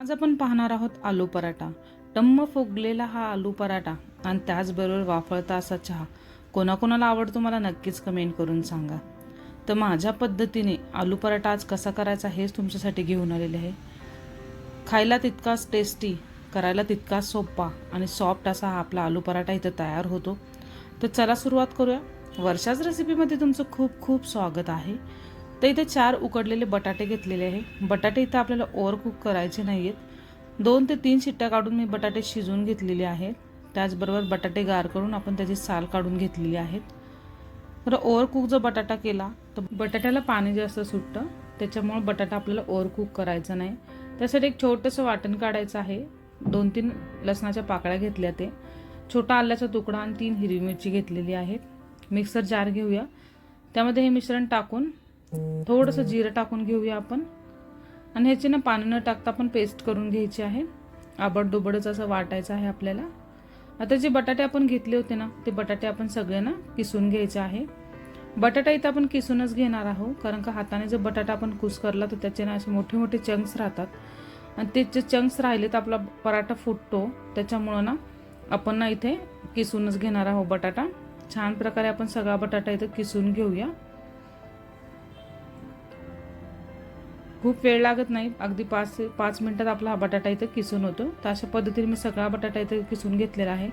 आज आपण पाहणार आहोत आलू पराठा. टम्म फुगलेला हा आलू पराठा आणि त्याचबरोबर वाफळता असा चहा. कोणाकोणाला आवडतो मला नक्कीच कमेंट करून सांगा. तर माझ्या पद्धतीने आलू पराठा आज कसा करायचा हेच तुमच्यासाठी घेऊन आलेले आहे. खायला तितकाच टेस्टी करायला तितकाच सोपा आणि सॉफ्ट असा हा आपला आलू पराठा इथं तयार होतो. तर चला सुरुवात करूया. वर्षाच रेसिपीमध्ये तुमचं खूप खूप स्वागत आहे. तर इथे चार उकडलेले बटाटे घेतलेले आहे. बटाटे इथं आपल्याला ओव्हर कुक करायचे नाही आहेत दोन ते तीन शिट्ट्या काढून मी बटाटे शिजवून घेतलेले आहेत. त्याचबरोबर बटाटे गार करून आपण त्याची साल काढून घेतलेली आहेत. तर ओव्हर कुक जर बटाटा केला तर बटाट्याला पाणी जास्त सुटतं. त्याच्यामुळे बटाटा आपल्याला ओव्हर कुक करायचा नाही. त्यासाठी एक छोटंसं वाटण काढायचं आहे. दोन तीन लसणाच्या पाकळ्या घेतल्या ते. छोटा आल्याचा तुकडा आणि तीन हिरवी मिरची घेतलेली आहे मिक्सर जार घेऊया. त्यामध्ये हे मिश्रण टाकून थोडंसं जिरं टाकून घेऊया आपण. आणि ह्याची ना पाणी न टाकता आपण पेस्ट करून घ्यायची आहे. आबडदोबडच असं वाटायचं आहे आपल्याला. आता जे बटाटे आपण घेतले होते ना ते बटाटे आपण सगळे ना किसून घ्यायचे आहे. बटाटा इथं आपण किसूनच घेणार आहोत कारण का हाताने जर बटाटा आपण कुसकरला तर त्याचे ना असे मोठे मोठे चंक्स राहतात. आणि ते जे चंक्स राहिले तर आपला पराठा फुटतो त्याच्यामुळं ना आपण ना इथे किसूनच घेणार आहोत बटाटा. छान प्रकारे आपण सगळा बटाटा इथं किसून घेऊया. खूप वेळ लागत नाही. अगदी पाच पाच मिनटात आपला हा बटाटा इथं किसून होतो. तर अशा पद्धतीने मी सगळा बटाटा इथं किसून घेतलेला आहे.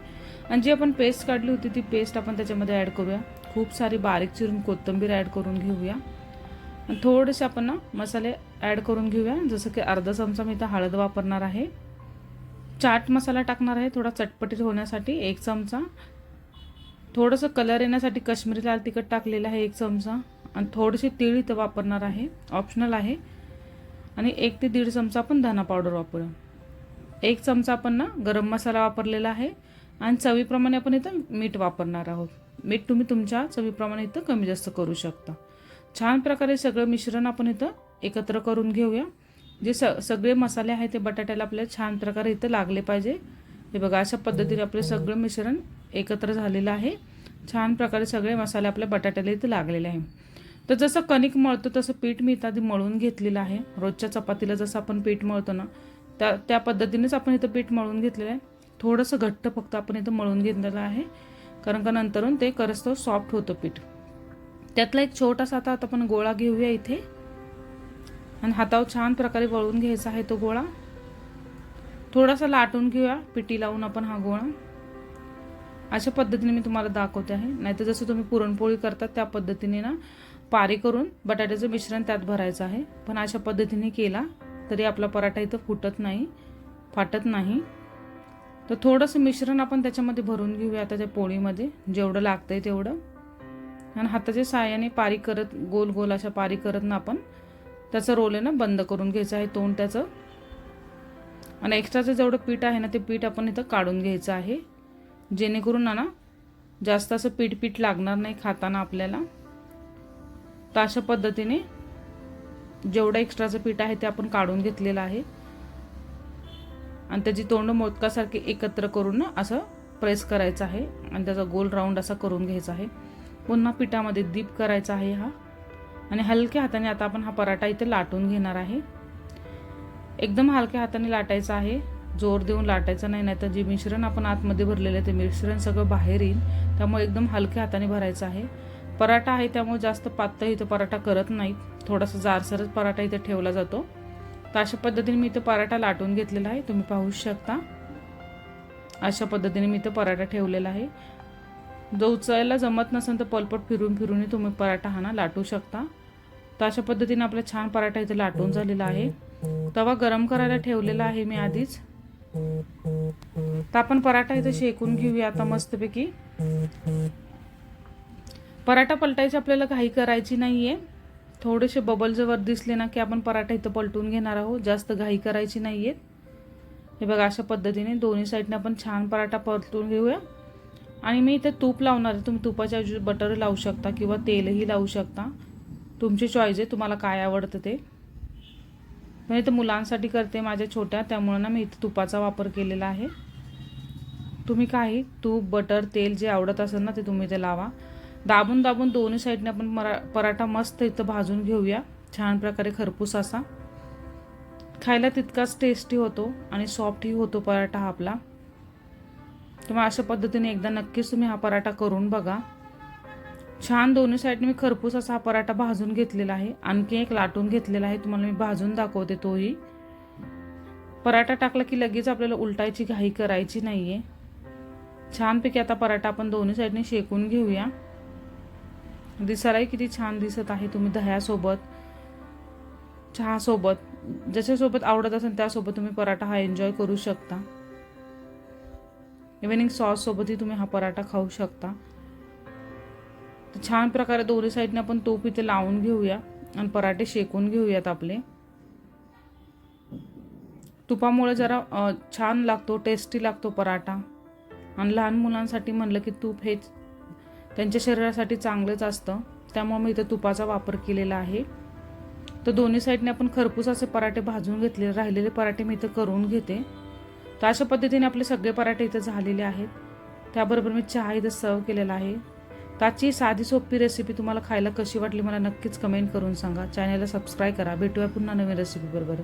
आणि जी आपण पेस्ट काढली होती ती पेस्ट आपण त्याच्यामध्ये ॲड करूया. खूप सारी बारीक चिरून कोथिंबीर ॲड करून घेऊया. आणि थोडेसे आपण ना मसाले ॲड करून घेऊया. जसं की अर्धा चमचा मी इथं हळद वापरणार आहे. चाट मसाला टाकणार आहे थोडा चटपटीत होण्यासाठी एक चमचा. थोडंसं कलर येण्यासाठी काश्मीरी लाल तिखट टाकलेलं आहे एक चमचा. आणि थोडीशी तीळ इथं वापरणार आहे. ऑप्शनल आहे. आणि एक ते दीड चमचा आपण धना पावडर वापरू एक चमचा आपण ना गरम मसाला वापरलेला आहे आणि चवीप्रमाणे आपण इथं मीठ वापरणार आहोत. मीठ तुम्ही तुमच्या चवीप्रमाणे इथं कमी जास्त करू शकता. छान प्रकारे सगळं मिश्रण आपण इथं एकत्र करून घेऊया. जे स सगळे मसाले आहेत ते बटाट्याला आपल्याला छान प्रकारे इथं लागले पाहिजे. हे बघा अशा पद्धतीने आपलं सगळं मिश्रण एकत्र झालेलं आहे. छान प्रकारे सगळे मसाले आपल्या बटाट्याला इथं लागलेले आहे. तर जसं कणिक मळतो तसं पीठ मी इथं आधी मळून घेतलेलं आहे. रोजच्या चपातीला जसं आपण पीठ मळतो ना त्या त्या पद्धतीनेच आपण इथं पीठ मळून घेतलेलं आहे. थोडंसं घट्ट फक्त आपण इथं मळून घेतलेलं आहे कारण का नंतरून ते करस्तव सॉफ्ट होतं पीठ. त्यातला एक छोटासा आता आता आपण गोळा घेऊया इथे. आणि हातावर छान प्रकारे वळून घ्यायचा आहे तो गोळा. थोडासा लाटून घेऊया पिठी लावून आपण हा गोळा. अशा पद्धतीने मी तुम्हाला दाखवते आहे. नाहीतर जसं तुम्ही पुरणपोळी करतात त्या पद्धतीने ना पारी करून बटाट्याचं मिश्रण त्यात भरायचं आहे. पण अशा पद्धतीने केला तरी आपला पराठा इथं फुटत नाही फाटत नाही. तर थोडंसं मिश्रण आपण त्याच्यामध्ये भरून घेऊया आता त्या पोळीमध्ये. जेवढं लागतंय तेवढं. आणि हाताच्या साहाय्याने पारी करत गोल गोल अशा पारी करत ना आपण त्याचं रोल आहे ना बंद करून घ्यायचं आहे तोंड त्याचं. आणि एक्स्ट्राचं जेवढं पीठ आहे ना ते पीठ आपण इथं काढून घ्यायचं आहे. जेणेकरून ना ना जास्त असं पीठ पीठ लागणार नाही खाताना आपल्याला. तर अशा पद्धतीने जेवढं एक्स्ट्राचं पीठ आहे ते आपण काढून घेतलेलं आहे. आणि त्याची तोंड मोदकासारखी एकत्र करून ना असं प्रेस करायचं आहे. आणि त्याचा गोल राऊंड असा करून घ्यायचा आहे. पुन्हा पिठामध्ये दीप करायचा आहे हा. आणि हलक्या हाताने आता आपण हा पराठा इथे लाटून घेणार आहे. एकदम हलक्या हाताने लाटायचा आहे. जोर देऊन लाटायचं नाही नाही तर जे मिश्रण आपण आतमध्ये भरलेलं आहे ते मिश्रण सगळं बाहेर येईल. त्यामुळे एकदम हलक्या हाताने भरायचं आहे. पराठा आहे त्यामुळे जास्त पातळ इथं पराठा करत नाहीत. थोडासा जारसरच पराठा इथं ठेवला जातो. तर अशा पद्धतीने मी इथं पराठा लाटून घेतलेला आहे. तुम्ही पाहू शकता. अशा पद्धतीने मी इथं पराठा ठेवलेला आहे. जो उचलायला जमत नसेल तर पलपट फिरून फिरूनही तुम्ही पराठा हा ना लाटू शकता. तर अशा पद्धतीने आपला छान पराठा इथं लाटून झालेला आहे. तवा गरम करायला ठेवलेला आहे मी आधीच. तर आपण पराठा इथं शेकून घेऊया आता मस्तपैकी. पराठा पलटायची आपल्याला काही करायची नाही आहे थोडेसे बबल जर दिसले ना की आपण पराठा इथं पलटून घेणार आहोत. जास्त घाई करायची नाही आहेत हे बघा अशा पद्धतीने दोन्ही साईडने आपण छान पराठा पलटून घेऊया. आणि मी इथे तूप लावणार आहे. तुम्ही तुपाच्या ऐवजी बटर लावू शकता किंवा तेलही लावू शकता. तुमची चॉईस आहे तुम्हाला काय आवडतं ते. मी इथं मुलांसाठी करते माझ्या छोट्या त्यामुळं ना मी इथं तुपाचा वापर केलेला आहे. तुम्ही काही तूप बटर तेल जे आवडत असेल ना ते तुम्ही ते लावा. दाबून दाबून दोन्ही साईडने आपण मरा पराठा मस्त इथं भाजून घेऊया. छान प्रकारे खरपूस असा. खायला तितकाच टेस्टी होतो आणि सॉफ्टही होतो पराठा आपला. तुम्ही अशा पद्धतीने एकदा नक्कीच तुम्ही हा पराठा करून बघा. छान दोन्ही साईडने मी खरपूस असा हा पराठा भाजून घेतलेला आहे. आणखी एक लाटून घेतलेला आहे. तुम्हाला मी भाजून दाखवते तोही. पराठा टाकला की लगेच आपल्याला उलटायची घाई करायची नाही आहे छानपैकी आता पराठा आपण दोन्ही साईडने शेकून घेऊया. दिसायलाही किती छान दिसत आहे तुम्ही दह्यासोबत चहासोबत. ज्याच्यासोबत आवडत असेल त्यासोबत तुम्ही पराठा हा एन्जॉय करू शकता. इव्हनिंग सॉससोबतही तुम्ही हा पराठा खाऊ शकता. तर छान प्रकारे दोन्ही साईडने आपण तूप इथे लावून घेऊया आणि पराठे शेकून घेऊयात आपले. तुपामुळे जरा छान लागतो टेस्टी लागतो पराठा. आणि लहान मुलांसाठी म्हणलं की तूप हेच त्यांच्या शरीरासाठी चांगलंच असतं. त्यामुळे मी इथं तुपाचा वापर केलेला आहे. तर दोन्ही साईडने आपण खरपूस असे पराठे भाजून घेतले राहिलेले पराठे मी इथं करून घेते. तर अशा पद्धतीने आपले सगळे पराठे इथं झालेले आहेत. त्याबरोबर मी चहा इथं सर्व केलेला आहे. त्याची साधी सोपी रेसिपी तुम्हाला खायला कशी वाटली मला नक्कीच कमेंट करून सांगा. चॅनलला सबस्क्राईब करा. भेटूया पुन्हा नवीन रेसिपी बरोबर.